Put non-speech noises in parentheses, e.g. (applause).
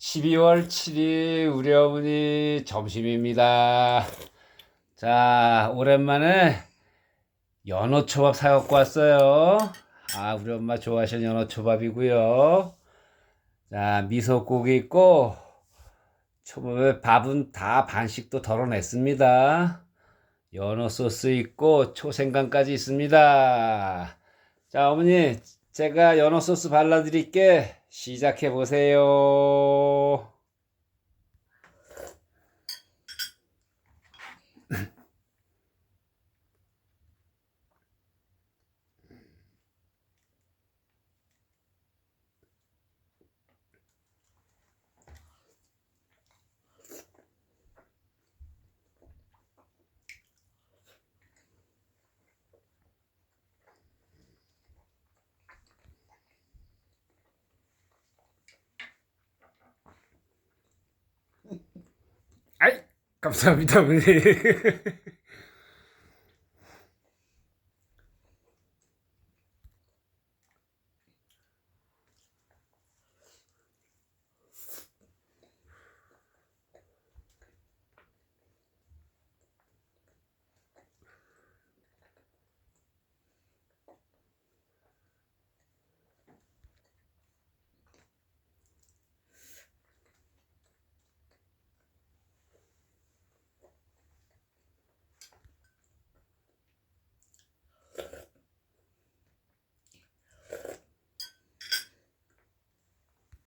12월 7일 우리 어머니 점심입니다. 자, 오랜만에 연어 초밥 사 갖고 왔어요. 아, 우리 엄마 좋아하시는 연어 초밥이고요. 자, 미소고기 있고 초밥에 밥은 다 반씩도 덜어냈습니다. 연어 소스 있고 초생강까지 있습니다. 자, 어머니, 제가 연어 소스 발라 드릴게. 시작해 보세요. 아이 감사합니다. (laughs)